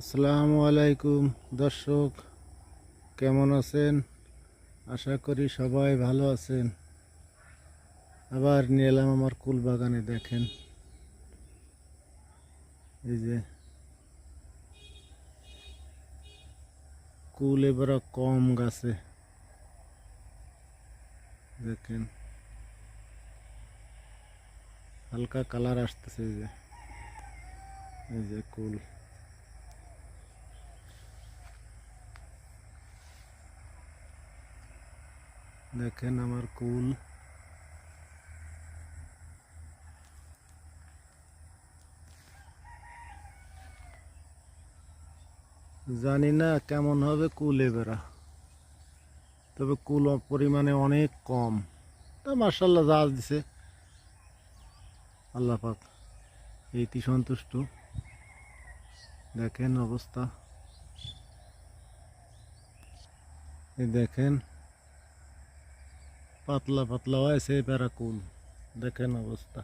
আসসালামু আলাইকুম, দর্শক, কেমন আছেন? আশা করি সবাই ভালো আছেন। আবার নিয়ে এলাম আমার কুল বাগানে দেখেন। এই যে, কুল এবার কম গাছে। দেখেন, হালকা কালার আসতেছে এই যে। এই যে কুল। দেখেন আমার কুল। জানি না কেমন হবে কুল এবেরা তবে কুল পরিমাণে অনেক কম। তা মার্শাল্লাহ জাল দিছে। আল্লাহ পাক এইটি সন্তুষ্ট। দেখেন অবস্থা। দেখেন পাতলা পাতলা হয়েছে প্যারাকুল দেখেন অবস্থা।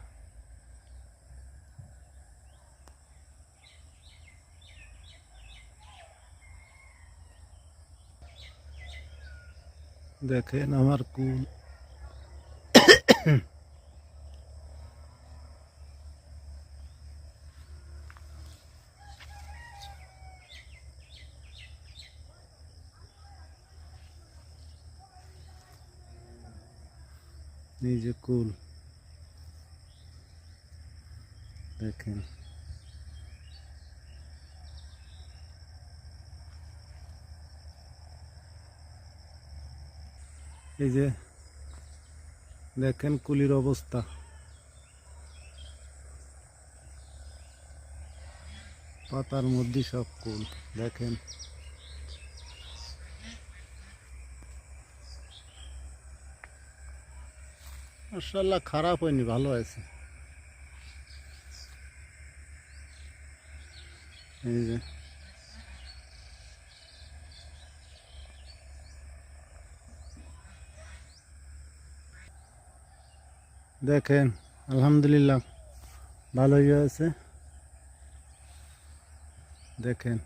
দেখেন আমার কুল। যে কুল। দেখেন। এই যে দেখেন কুলির অবস্থা। পাতার মধ্যে সব কুল দেখেন। মার্শাল্লাহ খারাপ হয়নি ভালো আছে। এই যে। দেখেন আলহামদুলিল্লাহ ভালোই হয়েছে দেখেন।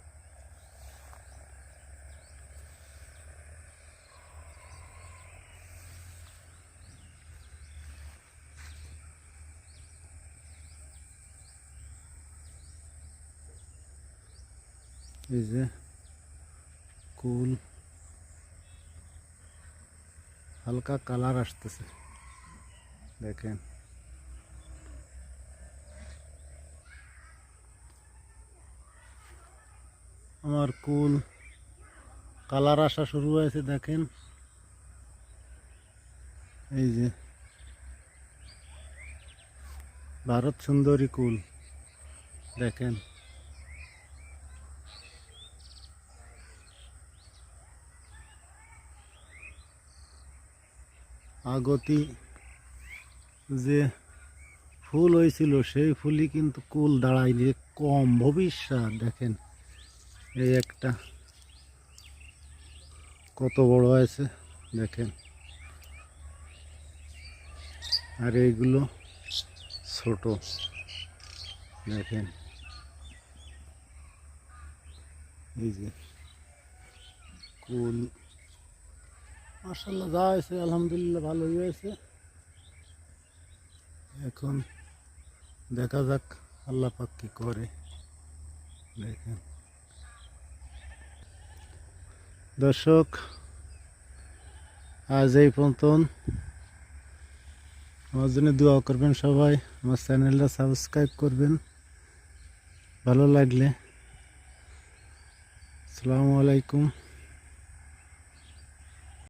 এই যে, কুল, হালকা কালার আসতেছে। দেখেন। আমার কুল কালার আসা শুরু হয়েছে, দেখেন। এই যে, ভারত সুন্দরী কুল, দেখেন। আগতি যে ফুল হয়েছিল, সেই ফুলই কিন্তু কুল দাঁড়ায়নি কম। ভবিষ্যৎ দেখেন, এই একটা কত বড় হয়েছে, দেখেন। আর এইগুলো ছোট, দেখেন। এই যে কুল মার্শাল্লাহ যা হয়েছে, আলহামদুলিল্লাহ, ভালোই হয়েছে। এখন দেখা যাক আল্লাহ পাক কি করে। দেখেন। দর্শক, আজ এই পর্যন্ত আমার জন্য দোয়া করবেন সবাই। আমার চ্যানেলটা সাবস্ক্রাইব করবেন। ভালো লাগলে। আসসালামু আলাইকুম।